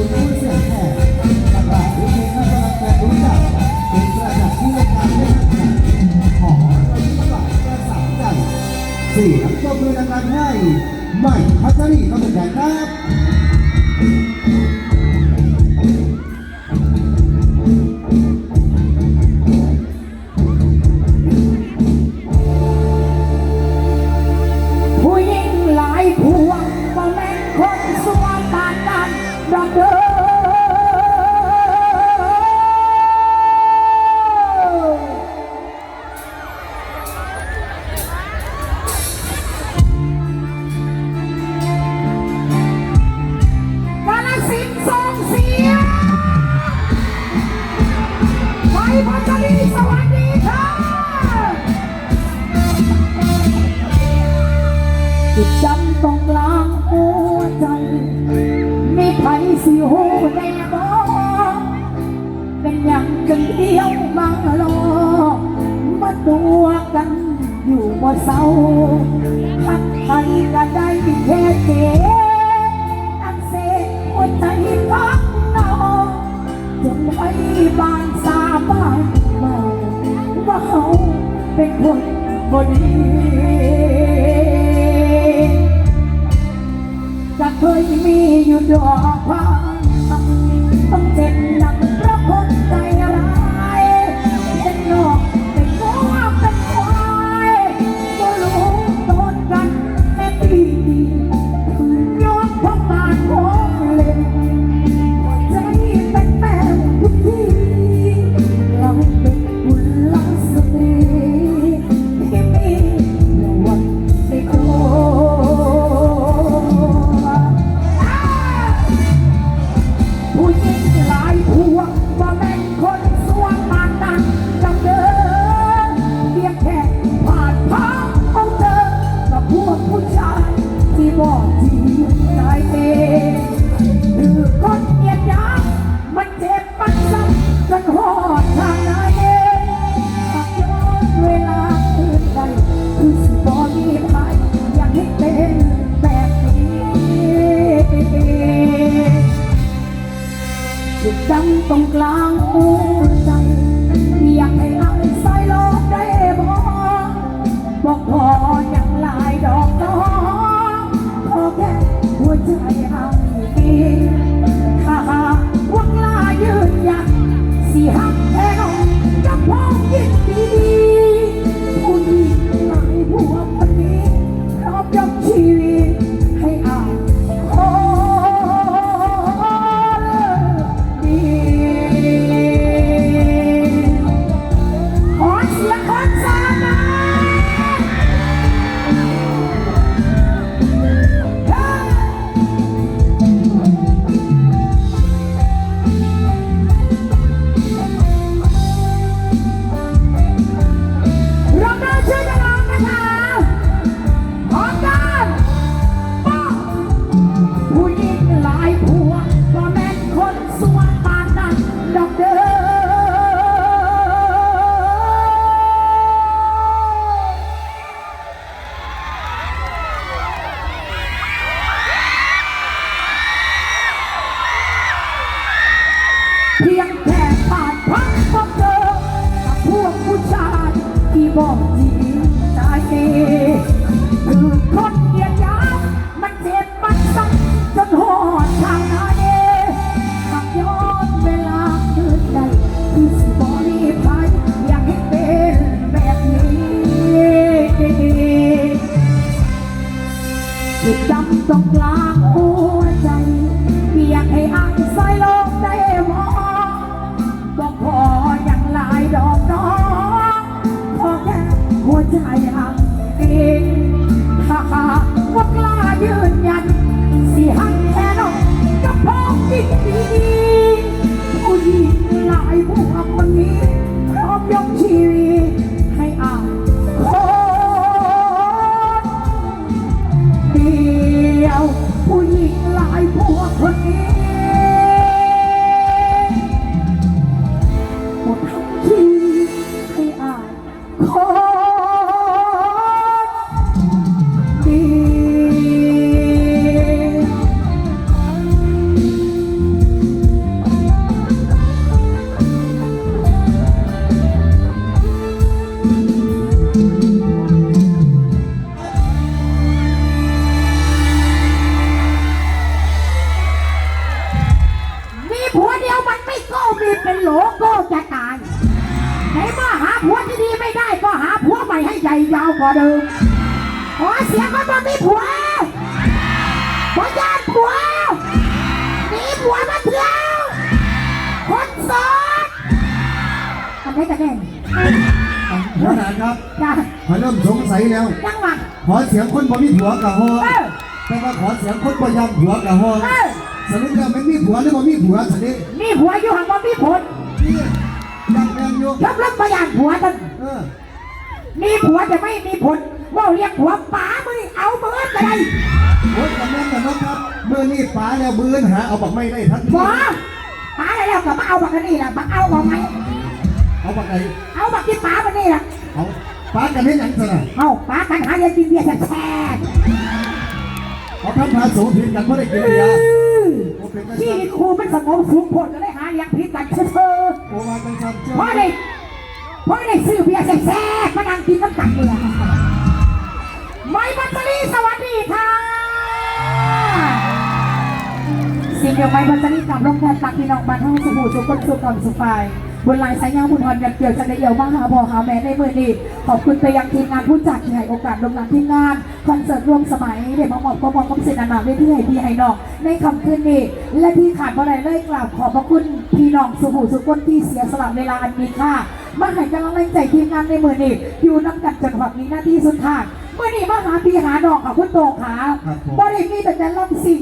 คุณผู้เสียงแหบต่างๆทุกเพลงน่าจะรักแต่นจักเป็นประดบที่ต้อการได้หนัอสีสตลดกระสามกันทบมือดังๆให้ใหม่พัชรีก็เป็นแดงครับ สิหูแน่บ่เป็นย่างกันเดียวมังลอมาตัวกันอยู่บ่เศร้าพักไปก็ได้แค่เจ็อันเสกหัวใจพักน้นงจนไว้บานสาบานเมาว่าเขาเป็นคนบ่ดีจะเคยมีอยู่ดอก ดำตรงกลางหัวใจ มันไม่โก้มีเป็นโหลโก้จะตายไหนว่าหาผัวที่ดีไม่ได้ก็หาผัวใหม่ให้ใหญ่ยาวกว่าเดิมขอเสียงก็มามีผัวขอญาติผัวมีผัวมาเที่ยวคนโสดทำได้กันแน่ขนาดครับจ้าขอเริ่มสงสัยแล้ว จังหวะขอเสียงคนบ่มีผัวกับฮอเออแต่ว่าขอเสียงคนบ่ยอมผัวกับฮอเออ สรุปแล้วไม่มีผัวหรือบ่มีผัวสินี่มีผัวอยู่ห่างว่ามีผลนี่ยังแม่นอยู่ยกเลิกประหยัดผัวกันเออมีผัวจะไม่มีผลว่าเรียกผัวป๋ามือเอามือก็ได้โอ้ยกับแม่นกันเนาะครับมื้อนี้ป๋าแล้วมื้ออนหาเอาบักไม่ได้ทันทีหมอป๋าได้แล้วกับมาเอาบักกันนี่แหละบักเอาบอกไหมเอาบักไหนเอาบักที่ป๋ามันนี่แหละเอาป๋ากันให้หยังซะน่ะเอาป๋ากันหาเงินกินเบียร์แช่ๆเอาคำพาโสผิดกันบ่ได้กินเบียร์โอ้เป็นจังที่ ซั่นครูมันสงบสุขผลก็ได้หาเลี้ยงพิษกันเชื่อโอ้ว่าจังซั่นเจ้าเพราะได้เพราะได้ซื้อเบียร์แช่ๆมานั่งกินน้ำตักเบื่อไม่บัตเตอรี่สวัสดีค่ะสิ่งเดียวไม่บัตเตอรี่กับโรงแรมตักพี่น้องบ้านห้องสบู่สุขคนสุขกล่อมสุขไฟ บนลายสายยางบุญหอนยันเกี่ยวจันได้เอี่ยวมาหาพ่อหาแม่ในมือนี้ขอบคุณไปยังทีมงานผู้จัดที่ให้โอกาสลงหลังทีมงานคอนเสิร์ตรวมสมัยเด็กมาหมอบก็มองกับเสนาหนาได้ที่ให้พี่ให้น้องในคำคืนนี้และที่ขาดบ่ได้เลยกราบขอบพระคุณพี่น้องสุขูสุขคนที่เสียสละเวลาอันมีค่ามาให้กำลังใจทีมงานในมือนี้อยู่น้ำกันจนหวัดนี้หน้าที่สุดท้ายเมื่อนี้มาหาพี่หาดอกค่ะคุณโตขาบ่ได้มีแต่จะล่ำสิ่ง